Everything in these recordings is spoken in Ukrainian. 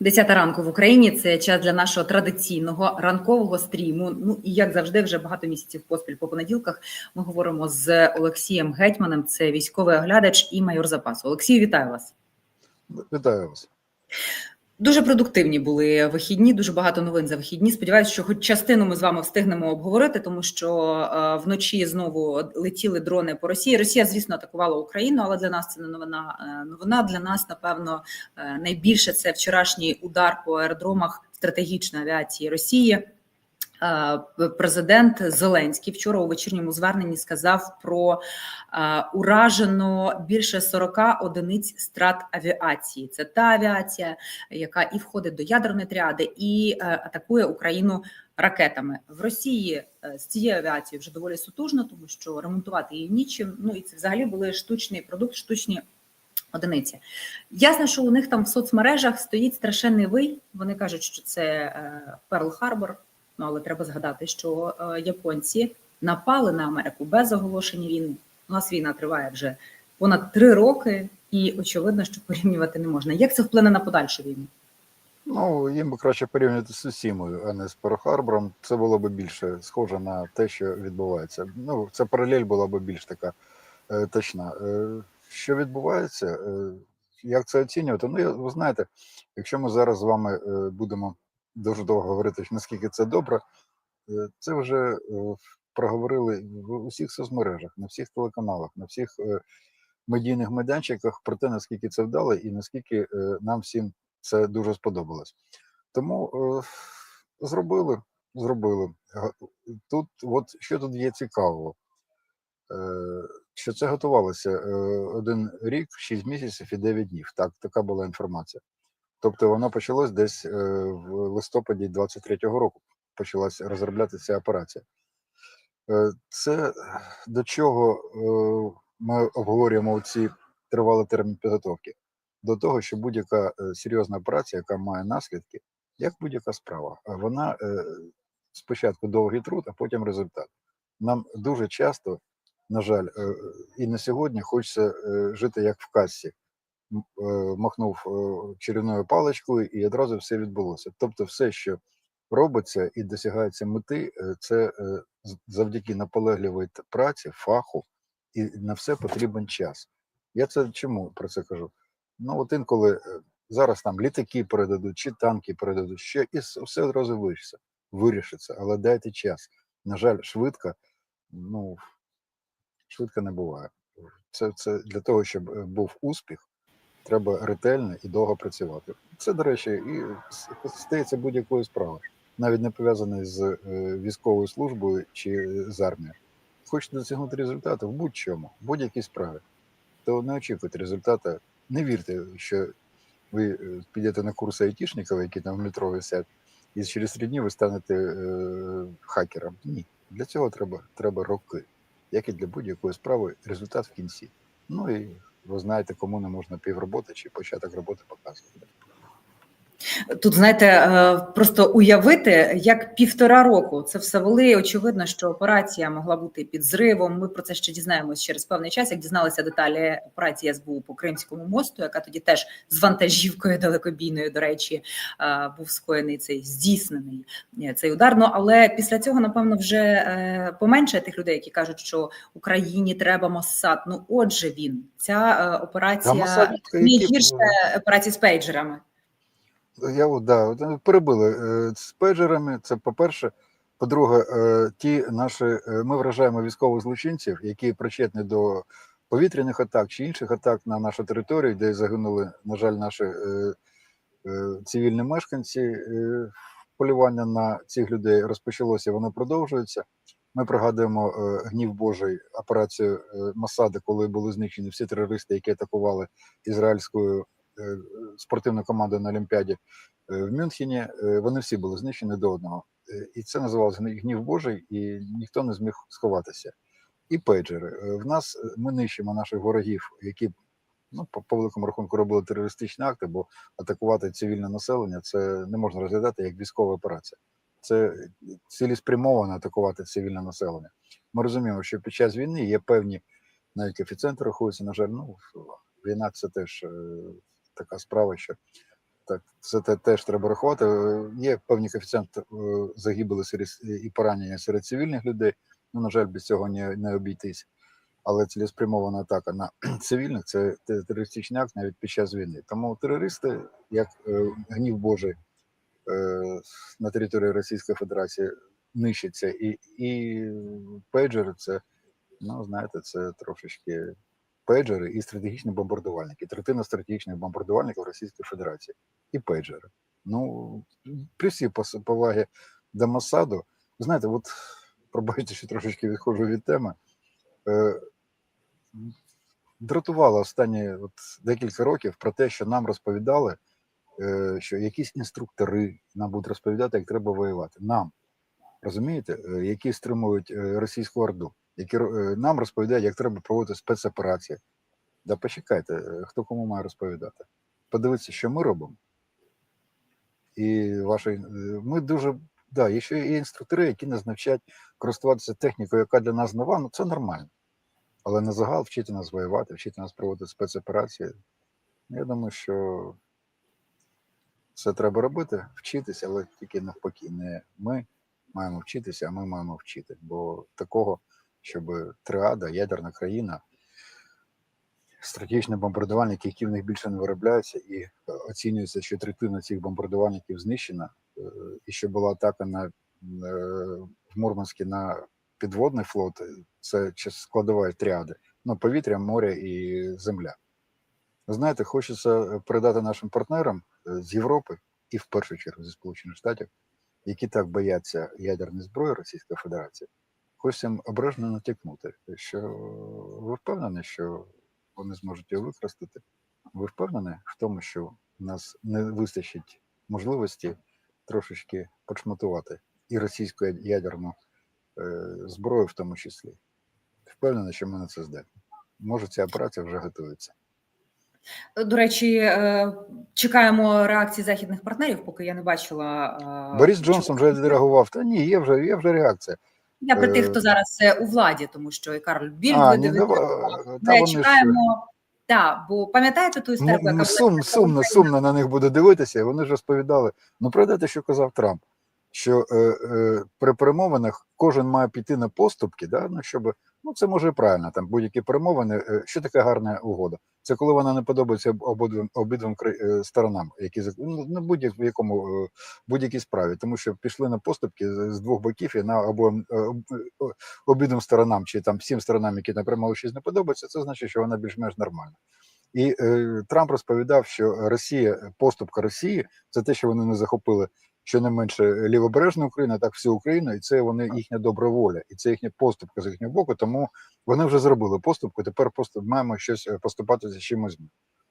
Десята ранку в Україні це час для нашого традиційного ранкового стріму. Ну і як завжди, вже багато місяців поспіль по понеділках ми говоримо з Олексієм Гетьманом. Це військовий оглядач і майор запасу. Олексій, вітаю вас. Вітаю вас. Дуже продуктивні були вихідні, дуже багато новин за вихідні. Сподіваюся, що хоч частину ми з вами встигнемо обговорити, тому що е, вночі знову летіли дрони по Росії. Росія, звісно, атакувала Україну, але для нас це не новина. Е, новина для нас, напевно, е, найбільше це вчорашній удар по аеродромах стратегічної авіації Росії. Е, Президент Зеленський вчора у вечірньому зверненні сказав про е, уражено більше 40 одиниць страт авіації. Це та авіація, яка і входить до ядерної тріади, і е, атакує Україну ракетами в Росії. З цією авіацією вже доволі сутужно, тому що ремонтувати її нічим. Ну і це взагалі були штучний продукт, штучні. Одиниці ясно, що у них там в соцмережах стоїть страшенний вий. Вони кажуть, що це Перл Харбор. Ну але треба згадати, що е, японці напали на Америку без оголошення війни. У нас війна триває вже понад три роки, і очевидно, що порівнювати не можна. Як це вплине на подальшу війну? Ну, їм би краще порівняти з Сусімою, а не з Перл-Харбором. Це було б більше схоже на те, що відбувається. Ну, ця паралель була б більш така е, точна. Е, що відбувається? Е, як це оцінювати? Ну, ви знаєте, якщо ми зараз з вами е, будемо дуже довго говорити, наскільки це добре, е, це вже е, проговорили в усіх соцмережах, на всіх телеканалах, на всіх е, медійних майданчиках про те, наскільки це вдало і наскільки нам всім це дуже сподобалось. Тому зробили, зробили. Тут, от що тут є цікавого, що це готувалося один рік, 6 місяців і 9 днів. Так, така була інформація. Тобто воно почалось десь е, в листопаді 23-го року. Почалася розроблятися операція. Е, Це до чого е, ми обговорюємо ці тривалий термін підготовки? До того, що будь-яка серйозна операція, яка має наслідки, як будь-яка справа, вона спочатку довгий труд, а потім результат. Нам дуже часто, на жаль, і на сьогодні хочеться жити як в касі. Е, Махнув е, чарівною паличкою, і одразу все відбулося. Тобто, все, що робиться і досягається мети, е, це завдяки наполегливій праці, фаху, і на все потрібен час. Я це чому про це кажу? Ну, от інколи зараз там літаки передадуть, чи танки передадуть, ще і все одразу вирішиться, вирішиться, але дайте час. На жаль, швидко, ну швидко не буває. Це, це для того, щоб був успіх, треба ретельно і довго працювати. Це, до речі, і стається будь-якою справою, навіть не пов'язаної з е, військовою службою чи з армією. Хочете досягнути результату в будь-чому, в будь-якій справі, то не очікуйте результату. Не вірте, що ви е, підете на курси айтішників, які там в метро висять, і через три дні ви станете е, хакером. Ні. Для цього треба, треба роки, як і для будь-якої справи, результат в кінці. Ну і ви знаєте, кому не можна півроботи чи початок роботи показувати. Тут знаєте, е, просто уявити, як півтора року це все вели. Очевидно, що операція могла бути під зривом. Ми про це ще дізнаємось через певний час. Як дізналися деталі операції СБУ по Кримському мосту, яка тоді теж з вантажівкою далекобійною, до речі, е, був скоєний цей здійснений е, цей удар. Ну але після цього, напевно, вже поменше тих людей, які кажуть, що Україні треба Моссад. Ну, отже, він ця операція гірше операції з пейджерами. Я от, да, перебили е, з пейджерами. Це по-перше. По-друге, е, ті наші е, ми вражаємо військових злочинців, які причетні до повітряних атак чи інших атак на нашу територію, де загинули, на жаль, наші цивільні мешканці. Полювання на цих людей розпочалося, воно продовжується. Ми пригадуємо гнів Божий операцію Масади, коли були знищені всі терористи, які атакували ізраїльську е, спортивну команду на Олімпіаді е, в Мюнхені. Е, Вони всі були знищені до одного. Е, І це називалося гнів Божий, і ніхто не зміг сховатися. І пейджери. Е, В нас е, ми нищимо наших ворогів, які ну, по, по великому рахунку робили терористичні акти, бо атакувати цивільне населення це не можна розглядати як військова операція. Це цілеспрямовано атакувати цивільне населення. Ми розуміємо, що під час війни є певні, навіть коефіцієнти рахуються, на жаль, ну війна це теж е, така справа, що Так, це те, теж треба рахувати. Е, Є певні коефіцієнти е, загибелі серед і поранення серед цивільних людей. Ну, на жаль, без цього не, не обійтись. Але цілеспрямована атака на цивільних це терористичний акт навіть під час війни. Тому терористи, як е, гнів Божий е, на території Російської Федерації, нищаться. І, і пейджери це, ну знаєте, це трошечки пейджери і стратегічні бомбардувальники. Третина стратегічних бомбардувальників Російської Федерації і пейджери. Ну, при всій повагі до Моссаду, ви знаєте, от пробачте, що трошечки відходжу від теми. Е, дратувало останні от, декілька років про те, що нам розповідали, е, що якісь інструктори нам будуть розповідати, як треба воювати. Нам, розумієте, е, які стримують е, російську орду, які е, нам розповідають, як треба проводити спецоперації. Да почекайте, е, хто кому має розповідати. Подивіться, що ми робимо. І ваші, е, ми дуже, да, є ще є інструктори, які нас навчать користуватися технікою, яка для нас нова, ну це нормально. Але на загал вчити нас воювати, вчити нас проводити спецоперації. Я думаю, що це треба робити, вчитися, але тільки навпаки. Не ми маємо вчитися, а ми маємо вчити. Бо такого, щоб триада, ядерна країна, стратегічні бомбардувальники, які в них більше не виробляються, і е, оцінюється, що третина цих бомбардувальників знищена, е, і що була атака на е, в Мурманській на підводний флот, це складова тріади. Ну, повітря, море і земля. Знаєте, хочеться передати нашим партнерам з Європи і в першу чергу зі Сполучених Штатів, які так бояться ядерної зброї Російської Федерації, хочеться обережно натякнути, що ви впевнені, що вони зможуть його використати. Ви впевнені в тому, що в нас не вистачить можливості трошечки почматувати і російську ядерну е, зброю, в тому числі. Впевнений, що ми на це здатні. Може, ця операція вже готується. До речі, е, чекаємо реакції західних партнерів, поки я не бачила. е, Борис Джонсон вже відреагував. Та ні, є вже, є вже реакція. Я про тих, е, хто зараз е, у владі, тому що і Карл Біль відео. та Ми чекаємо. Так, бо пам'ятаєте ту історію, Ну, яка сум, після сумно, сумно на них буде дивитися. і Вони ж розповідали. Ну, пригадайте, що казав Трамп, що е, е, при перемовинах кожен має піти на поступки, да? ну, щоб, ну це може і правильно, там будь-які перемовини. Е, що таке гарна угода? Це коли вона не подобається об- обидвим, обидвим е, сторонам, які ну, на будь-якому е, будь-якій справі, тому що пішли на поступки з двох боків і на е, е, обидвим сторонам, чи там всім сторонам, які напряму щось не подобається, це значить, що вона більш-менш нормальна. І е, Трамп розповідав, що Росія, поступка Росії, це те, що вони не захопили щонайменше лівобережну Україну, а так всю Україну, і це вони їхня добра воля, і це їхня поступка з їхнього боку. Тому вони вже зробили поступку. Тепер просто маємо щось е, поступатися з чимось.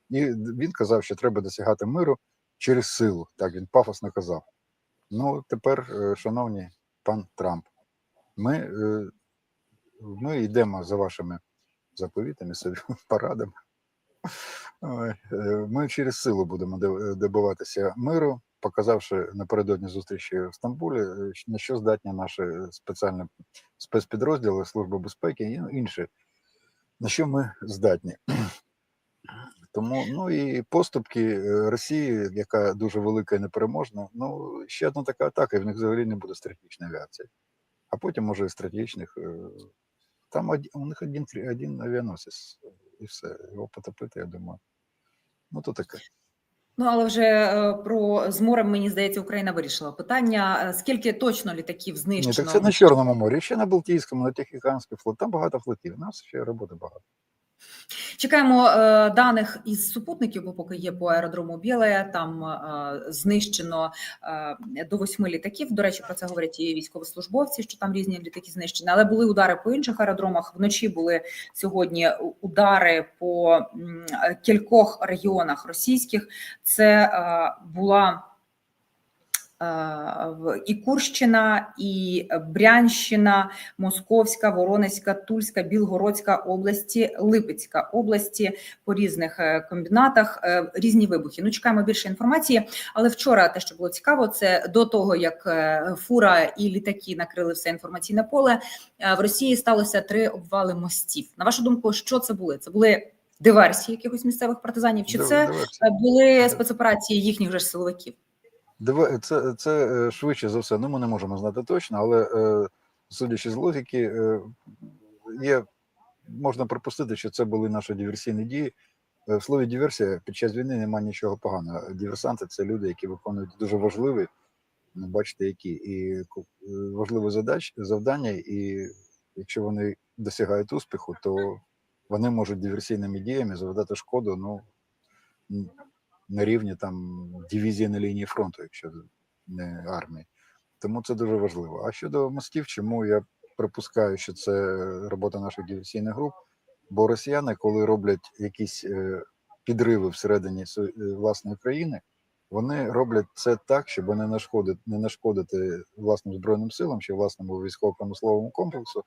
І він казав, що треба досягати миру через силу. Так він пафосно казав. Ну тепер, е, шановні пан Трамп, ми, е, ми йдемо за вашими заповітами. Е, Ми через силу будемо до- добиватися миру, показавши напередодні зустрічі в Стамбулі, е, на що здатні наші спеціальні спецпідрозділи Служби безпеки і інші, на що ми здатні. Тому ну і поступки е, Росії, яка дуже велика і непереможна. Ну ще одна така атака, і в них взагалі не буде стратегічної авіації. А потім може і стратегічних. е, Там у них один, один авіаносець, і все. Його потопити, я думаю. Ну то таке. Ну але вже е, про з морем, мені здається, Україна вирішила питання. Е, Скільки точно літаків Ні, так це на Чорному морі, ще на Балтійському, на Тихоокеанський флот. Там багато флотів. У нас ще роботи багато. Чекаємо е, даних із супутників, бо поки є по аеродрому Біле, там е, знищено е, до восьми літаків. До речі, про це говорять і військовослужбовці, що там різні літаки знищені. Але були удари по інших аеродромах. Вночі були сьогодні удари по кількох регіонах російських. Це е, була і Курщина, і Брянщина, Московська, Воронезька, Тульська, Білгородська області, Липецька області по різних е, комбінатах е, різні вибухи. Ну чекаємо більше інформації. Але вчора те, що було цікаво, це до того як е, фура і літаки накрили все інформаційне поле. В Росії сталося три обвали мостів. На вашу думку, що це були? Це були диверсії якихось місцевих партизанів, чи це були спецоперації їхніх же силовиків? Це, це е, швидше за все. Ну, ми не можемо знати точно, але е, судячи з логіки, е, є, можна припустити, що це були наші диверсійні дії. В слові диверсія під час війни немає нічого поганого. Диверсанти це люди, які виконують дуже важливі, ну, бачите, які, і важливі задач, завдання, і якщо вони досягають успіху, то вони можуть диверсійними діями завдати шкоду, ну, на рівні там дивізії на лінії фронту, якщо не армії. Тому це дуже важливо. А щодо мостів, чому я припускаю, що це робота наших диверсійних груп, бо росіяни, коли роблять якісь е, підриви всередині е, власної країни, вони роблять це так, щоб не нашкодити, не нашкодити власним збройним силам чи власному військово-промисловому комплексу,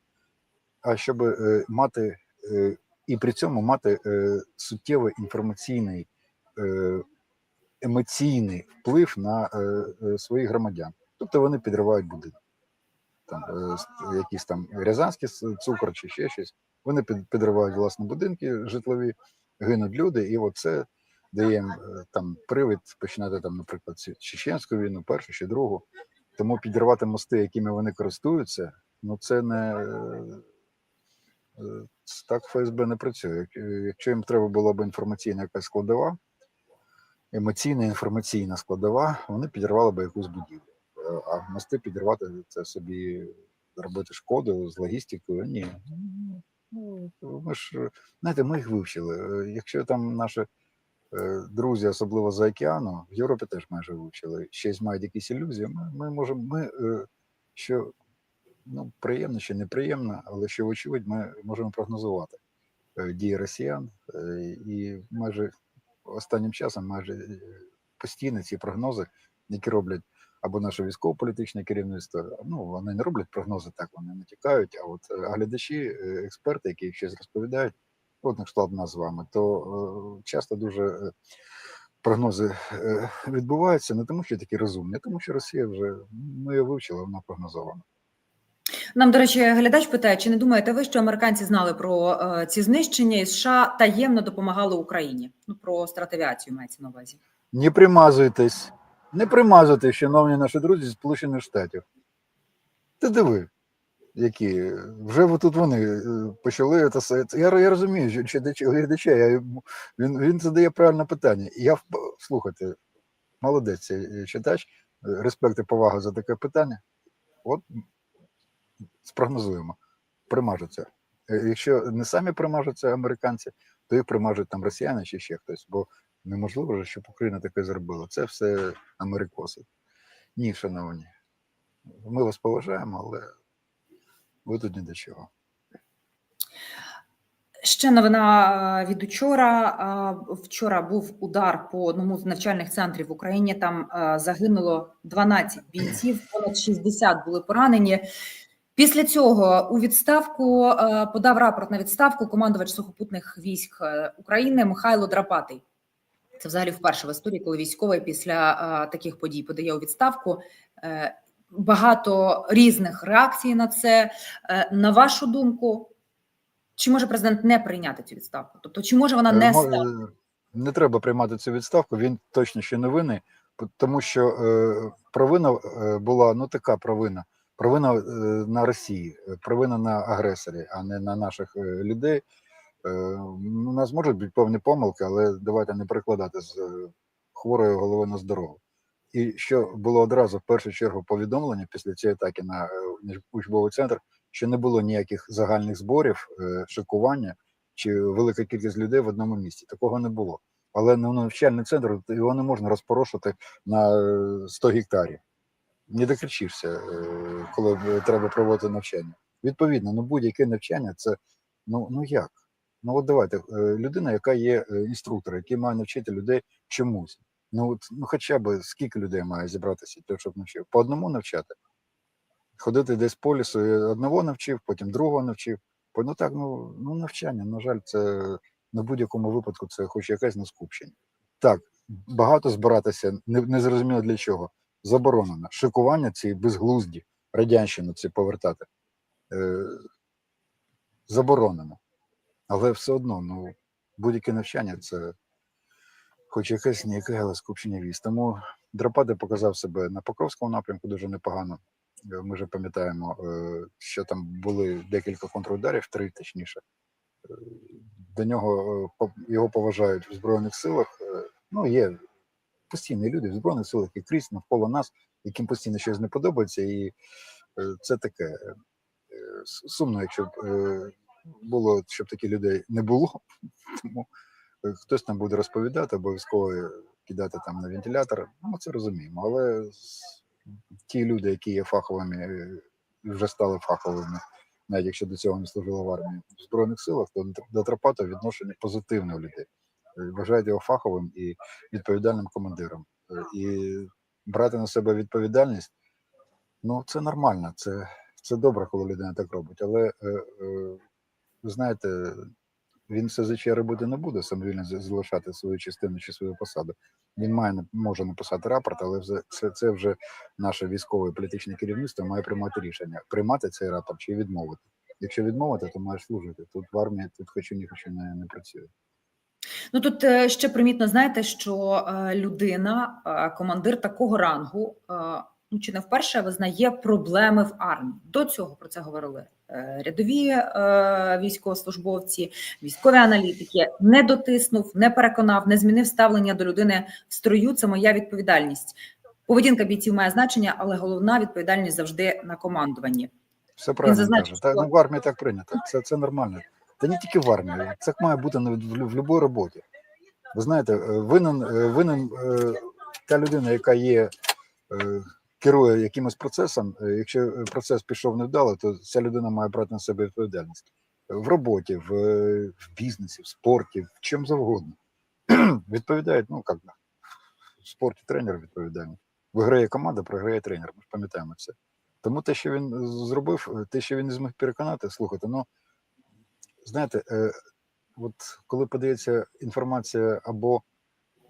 а щоб е, мати і при цьому мати суттєвий інформаційний емоційний вплив на е, е, своїх громадян. Тобто вони підривають будинок. Там е, якісь там рязанські цукор чи ще щось. Вони під, підривають власні будинки житлові, гинуть люди, і от це дає їм е, там привід починати там, наприклад, чеченську війну, першу чи другу. Тому підірвати мости, якими вони користуються, ну це не е, е, так ФСБ не працює. Е, Якщо їм треба була б інформаційна якась складова, емоційна інформаційна складова, вони підірвали би якусь будівлю. Е, А мости підірвати це собі робити шкоду з логістикою. Ні. Ну, Ми ж знаєте, ми їх вивчили. Е, Якщо там наші е, друзі, особливо за океану, в Європі теж майже вивчили. Щось мають якісь ілюзії. Ми, ми можемо, ми що ну, приємно чи неприємно, але що вочевидь, ми можемо прогнозувати дії росіян і майже останнім часом майже е, постійно ці прогнози, які роблять або наше військово-політичне керівництво, ну вони не роблять прогнози так, вони натякають. А от е, глядачі, е, експерти, які їх щось розповідають, от на нас з вами, то часто дуже прогнози відбуваються не тому, що такі розумні, а тому що Росія вже ми її вивчили, вона прогнозована. Нам, до речі, глядач питає: чи не думаєте ви, що американці знали про е, ці знищення і США таємно допомагали Україні? Ну про стратавіацію мається на увазі. Не примазуйтесь, не примазуйтесь, шановні наші друзі з Сполучених Штатів. Ти диви, які вже тут вони е, почали це. Я, я розумію, що глядача, я, він, він задає правильне питання. Я слухайте, молодець е, читач, респект і повага за таке питання. От спрогнозуємо, примажуться. Е, Якщо не самі примажуться американці, то їх примажуть там росіяни чи ще хтось. Бо неможливо, щоб Україна таке зробила. Це все америкоси. Ні, шановні. Ми вас поважаємо, але ви тут ні до чого. Ще новина е, від учора. Е, Вчора був удар по одному з навчальних центрів в Україні. Там загинуло 12 бійців, понад 60 були поранені. Після цього у відставку е, подав рапорт на відставку командувач сухопутних військ е, України Михайло Драпатий. Це взагалі вперше в історії, коли військовий після е, таких подій подає у відставку. Багато різних реакцій на це. На вашу думку, чи може президент не прийняти цю відставку? Тобто, чи може вона не стати? не треба приймати цю відставку, він точно ще не винний, тому що провина була ну така провина. Провина е, на Росії, е, провина на агресорі, а не на наших е, людей. Е, у нас можуть бути певні помилки, але давайте не перекладати з хворої голови на здорову. І що було одразу в першу чергу повідомлення після цієї атаки на учбовий центр, що не було ніяких загальних зборів, шикування чи велика кількість людей в одному місці. Такого не було. Але на навчальний центр його не можна розпорошити на е, 100 гектарів. Не докричишся, е, коли е, треба проводити навчання. Відповідно, ну будь-яке навчання це ну, ну як? Ну от давайте, е, людина, яка є е, інструктор, який має навчити людей чомусь. Ну, от, ну хоча б скільки людей має зібратися, для того, щоб навчив? По одному навчати. Ходити десь по лісу, одного навчив, потім другого навчив. Ну так, ну, ну навчання, на жаль, це на будь-якому випадку це хоч якесь наскупчення. Так, багато збиратися, не, не зрозуміло для чого. Заборонено. Шикування ці безглузді, радянщину ці повертати. Е, заборонено. Але все одно, ну, будь-яке навчання це хоч якесь ніяке, але скупчення віз. Тому Драпади показав себе на Покровському напрямку дуже непогано. Е, Ми вже пам'ятаємо, е, що там були декілька контрударів, три точніше. Е, До нього його поважають в Збройних силах. Ну, є постійні люди в Збройних силах і крізь навколо нас, яким постійно щось не подобається, і е, це таке е, сумно, якщо б е, було, щоб таких людей не було. Тому е, хтось там буде розповідати, обов'язково кидати там на вентилятор. Ну, Ми це розуміємо. Але ті люди, які є фаховими, е, вже стали фаховими, навіть якщо до цього не служили в армії в Збройних силах, то до Тропата відношення позитивне у людей. Е, Вважають його фаховим і відповідальним командиром. Е, І брати на себе відповідальність, ну це нормально, це, це добре, коли людина так робить. Але е, ви знаєте, він все за робити не буде, самовільно за- залишати свою частину чи свою посаду. Він має може написати рапорт, але це, це вже наше військове політичне керівництво має приймати рішення, приймати цей рапорт чи відмовити. Якщо відмовити, то маєш служити. Тут в армії тут хочу ні хочу не, не працює. Ну тут е, ще примітно, знаєте, що е, людина, е, командир такого рангу, ну чи не вперше визнає проблеми в армії. До цього про це говорили рядові військовослужбовці, військові аналітики. Не дотиснув, не переконав, не змінив ставлення до людини в строю. Це моя відповідальність. Поведінка бійців має значення, але головна відповідальність завжди на командуванні. Все правильно зазначив, каже. Та, ну, в армії так прийнято. Це, це нормально. Та не тільки в армії, це має бути в, будь-якій роботі. Ви знаєте, е, винен, е, винен е, та людина, яка є, керує якимось процесом. Якщо процес пішов невдало, то ця людина має брати на себе відповідальність в роботі, в, в бізнесі, в спорті, в чому завгодно. Відповідають, ну як в спорті тренер відповідальний. Виграє команда, програє тренер. Ми ж пам'ятаємо це. Тому те, що він зробив, те, що він не зміг переконати, слухайте, ну знаєте, е, от коли подається інформація або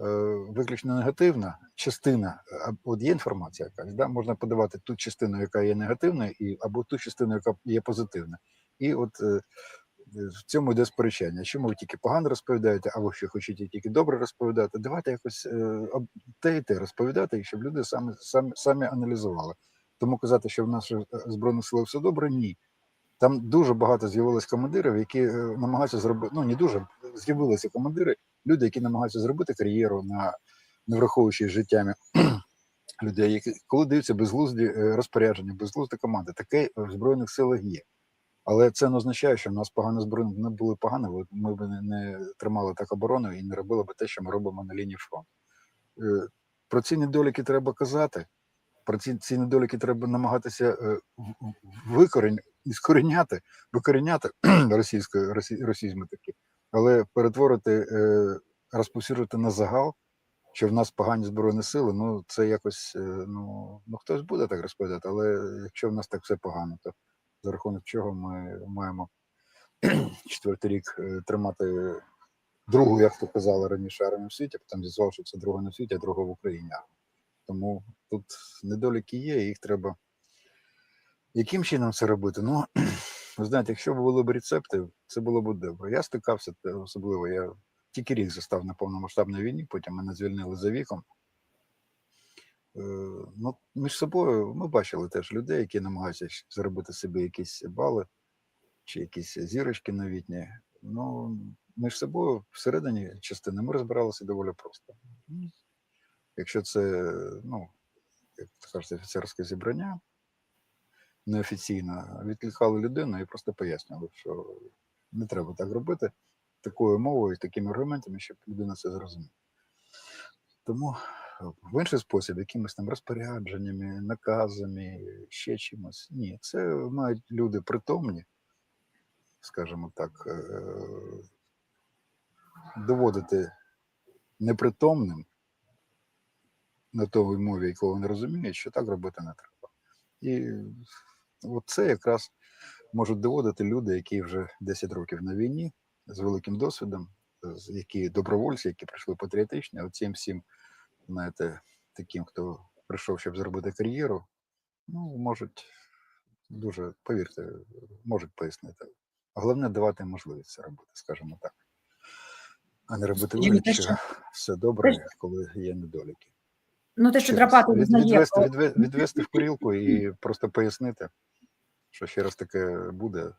е, виключно негативна частина, от є інформація якась, да, можна подавати ту частину, яка є негативною, і або ту частину, яка є позитивна. І от е, в цьому йде сперечання. Чому ви тільки погано розповідаєте, або що хочете тільки добре розповідати? Давайте якось е, те і те розповідати, і щоб люди самі, самі, самі аналізували. Тому казати, що в наших е, збройних силах все добре, ні. Там дуже багато з'явилось командирів, які е, намагаються зробити. Ну не дуже з'явилися командири, люди, які намагаються зробити кар'єру на не враховуючи життями людей, які коли даються безглузді е, розпорядження, безглузді команди. Таке в збройних силах є. Але це не означає, що в нас погано збройні не були погані, ми б не, тримали так оборону і не робили б те, що ми робимо на лінії фронту. Е, Про ці недоліки треба казати. Про ці, ці недоліки треба намагатися в- в- викорень, іскореняти, викоріняти російською росі, російською таки, але перетворити, е, розповсюджувати на загал, що в нас погані збройні сили, ну це якось е, ну, ну хтось буде так розповідати, але якщо в нас так все погано, то за рахунок чого ми маємо четвертий рік е, тримати другу, як то казали раніше, армію в світі, потім з'ясував, що це друга в світі, а друга в Україні. Тому тут недоліки є, їх треба. Яким чином це робити? Ну, знаєте, якщо б були б рецепти, це було б добре. Я стикався, особливо я тільки рік застав на повномасштабній війні, потім мене звільнили за віком. Е, Ну, між собою ми бачили теж людей, які намагаються заробити собі якісь бали чи якісь зірочки новітні. Ну, між собою всередині частини ми розбиралися доволі просто. Якщо це, ну, як кажуть, офіцерське зібрання, неофіційно, відкликали людину і просто пояснювали, що не треба так робити такою мовою, такими аргументами, щоб людина це зрозуміла. Тому в інший спосіб, якимись там розпорядженнями, наказами, ще чимось. Ні, це мають люди притомні, скажімо так, е, доводити непритомним на той мові, яку вони розуміють, що так робити не треба. І от це якраз можуть доводити люди, які вже 10 років на війні з великим досвідом, які добровольці, які прийшли патріотичні, от цим всім, знаєте, таким, хто прийшов, щоб зробити кар'єру, ну, можуть дуже, повірте, можуть пояснити. Головне давати можливість це робити, скажімо так. А не робити вигляд, що- все добре, коли є недоліки. Ну те, що драпати від- відвести, про- відвести в курілку і просто пояснити, що ще раз таке буде,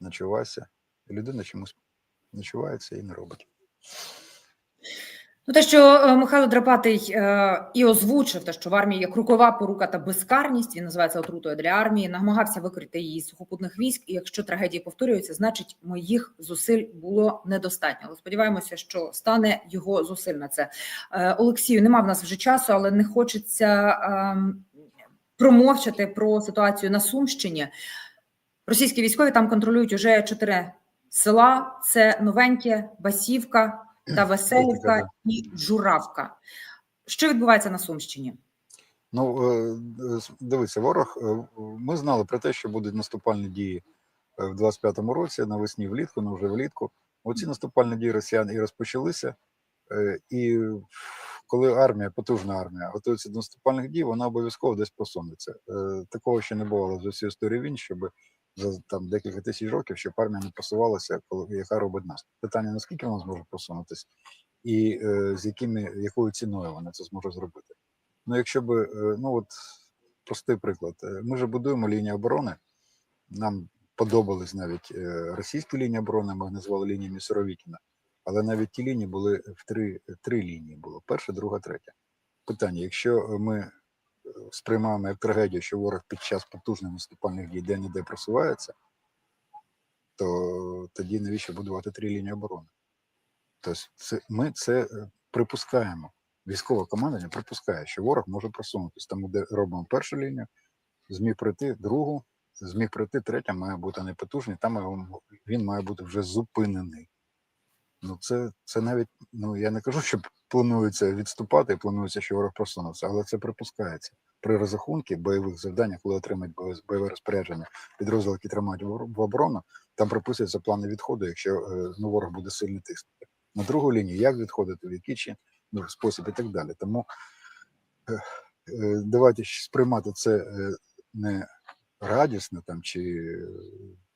ночувайся. Людина чомусь ночувається і не робить. Ну, те, що е, Михайло Драпатий е, і озвучив, те, що в армії є крукова порука та безкарність, він називається отрутою для армії, намагався викрити її з сухопутних військ. І якщо трагедії повторюються, значить моїх зусиль було недостатньо. Але сподіваємося, що стане його зусиль на це. Е, Олексію, нема в нас вже часу, але не хочеться ем, промовчати про ситуацію на Сумщині. Російські військові там контролюють уже чотири села: це новеньке, Басівка та Веселівка і Журавка. Що відбувається на Сумщині? Ну, е, е, дивися, ворог. е, Ми знали про те, що будуть наступальні дії в 25-му році, навесні влітку, ну вже влітку. Оці наступальні дії росіян і розпочалися. І коли армія, потужна армія, готується до наступальних дій, вона обов'язково десь просунеться. Е, Такого ще не бувало за всю історію війн, щоб за там декілька тисяч років, щоб армія не просувалася, коли яка робить наступ. Питання наскільки вона зможе просунутися, і е, з якими якою ціною вона це зможе зробити. Ну, якщо би, е, ну от простий приклад. Е, Ми ж будуємо лінію оборони. Нам подобались навіть е, російські лінії оборони, ми їх називали лініями Суровікіна. Але навіть ті лінії були в три, три лінії було: перша, друга, третя. Питання: якщо ми сприймаємо як трагедію, що ворог під час потужних наступальних дій де-не-де просувається, то тоді навіщо будувати три лінії оборони? Тобто, це, ми це е, припускаємо. Військове командування припускає, що ворог може просунутися. Тому де робимо першу лінію, зміг пройти другу, зміг пройти третя, має бути непотужний, там він має бути вже зупинений. Ну, це, це навіть, ну я не кажу, що планується відступати планується, що ворог просунувся, але це припускається. При розрахунку бойових завдань, коли отримають бойове- розпорядження підрозділи, які тримають в оборону, там прописуються плани відходу, якщо е, ну, ворог буде сильно тиснути. На другу лінію, як відходити, в який чи ну, спосіб і так далі. Тому е, е, давайте сприймати це не радісно там чи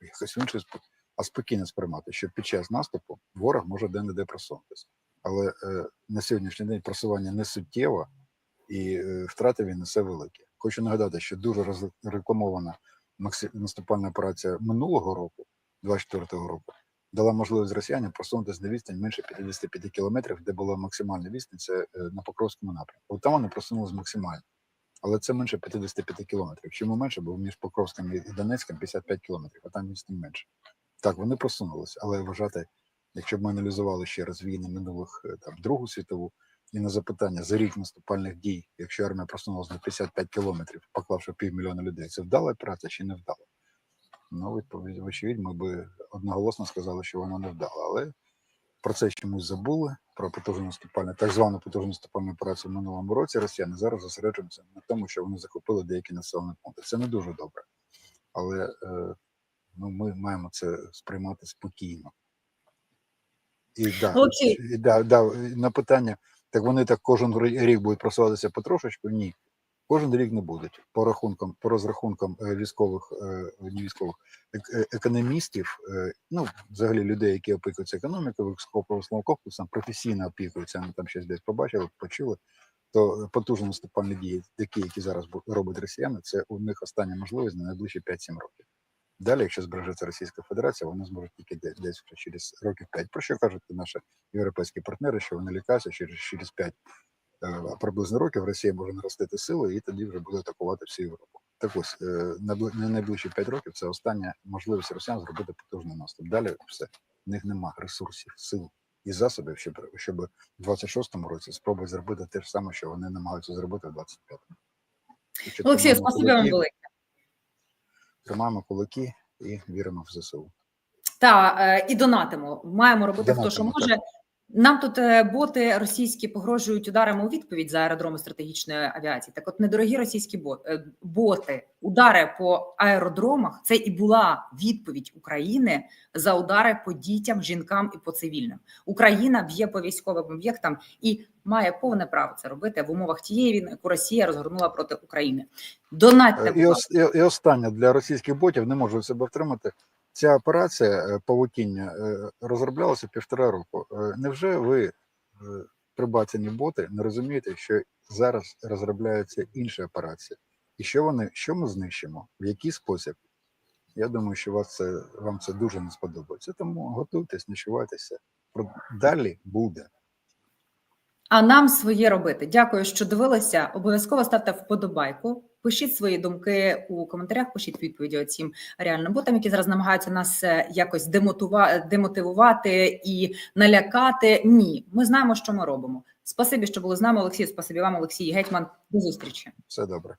якось інший спосіб, а спокійно сприймати, що під час наступу ворог може де-не-де просунутися. Але е, на сьогоднішній день просування не суттєво і е, втрати він несе великі. Хочу нагадати, що дуже рекламована наступальна операція минулого року, 24-го року, дала можливість росіянам просунутися на відстань менше 55 кілометрів, де була максимальна відстань, це е, на Покровському напрямку. От там вони просунулися максимально. Але це менше 55 кілометрів. Чому менше, бо між Покровським і Донецьким 55 кілометрів, а там відстань менше. Так, вони просунулися, але вважати, якщо б ми аналізували ще раз війни минулих е, там Другу світову, і на запитання за рік наступальних дій, якщо армія просунулася на 55 кілометрів, поклавши півмільйона людей, це вдала операція чи не вдала? Ну, відповідь, вочевидь, ми би одноголосно сказали, що вона не вдала. Але про це чомусь забули, про потужну наступальну, так звану потужну наступальну операцію в минулому році. Росіяни зараз зосереджуються на тому, що вони захопили деякі населені пункти. Це не дуже добре. Але е, ну, ми маємо це сприймати спокійно. І да, Олексій. і, да, да, на питання, так вони так кожен рік будуть просуватися потрошечку? Ні. Кожен рік не будуть. По рахункам, по розрахункам е, військових, е, не військових, е, економістів, ну, взагалі людей, які опікуються економікою, військово-промисловим комплексом, професійно опікуються, вони там щось десь побачили, почули, то потужні наступальні дії, такі, які зараз роблять росіяни, це у них остання можливість на найближчі 5-7 років. Далі, якщо збережеться Російська Федерація, вони зможуть тільки де- десь через років 5. Про що кажуть наші європейські партнери, що вони лякаються через, через 5 е, приблизно років Росія може наростити сили і тоді вже буде атакувати всю Європу. Так ось е, на найближчі 5 років це остання можливість росіян зробити потужний наступ. Далі все в них нема ресурсів, сил і засобів, щоб щоб в 26-му році спробувати зробити те ж саме, що вони намагаються зробити в 25-му. Так що Олексію, спасибі вам велике. Тримаємо кулаки і віримо в ЗСУ. Та е, і донатимо. Маємо робити хто що може. може. Нам тут е, боти російські погрожують ударами у відповідь за аеродроми стратегічної авіації. Так, от недорогі російські е, боти, удари по аеродромах. Це і була відповідь України за удари по дітям, жінкам і по цивільним. Україна б'є по військовим об'єктам і має повне право це робити в умовах тієї війни, яку Росія розгорнула проти України. Донатьте, Е, І, і, і останнє для російських ботів не можу себе втримати. Ця операція е, павутіння е, розроблялася півтора року. Е, Невже ви, прибацані боти, не розумієте, що зараз розробляються інші операції? І що вони, що ми знищимо? В який спосіб? Я думаю, що вас це, вам це дуже не сподобається. Тому готуйтесь, ночувайтеся. Далі буде. А нам своє робити. Дякую, що дивилися. Обов'язково ставте вподобайку. Пишіть свої думки у коментарях, пишіть відповіді оцім реальним ботам, які зараз намагаються нас е, якось демотивувати і налякати. Ні, ми знаємо, що ми робимо. Спасибі, що були з нами. Олексій, спасибі вам, Олексій Гетьман. До зустрічі. Все добре.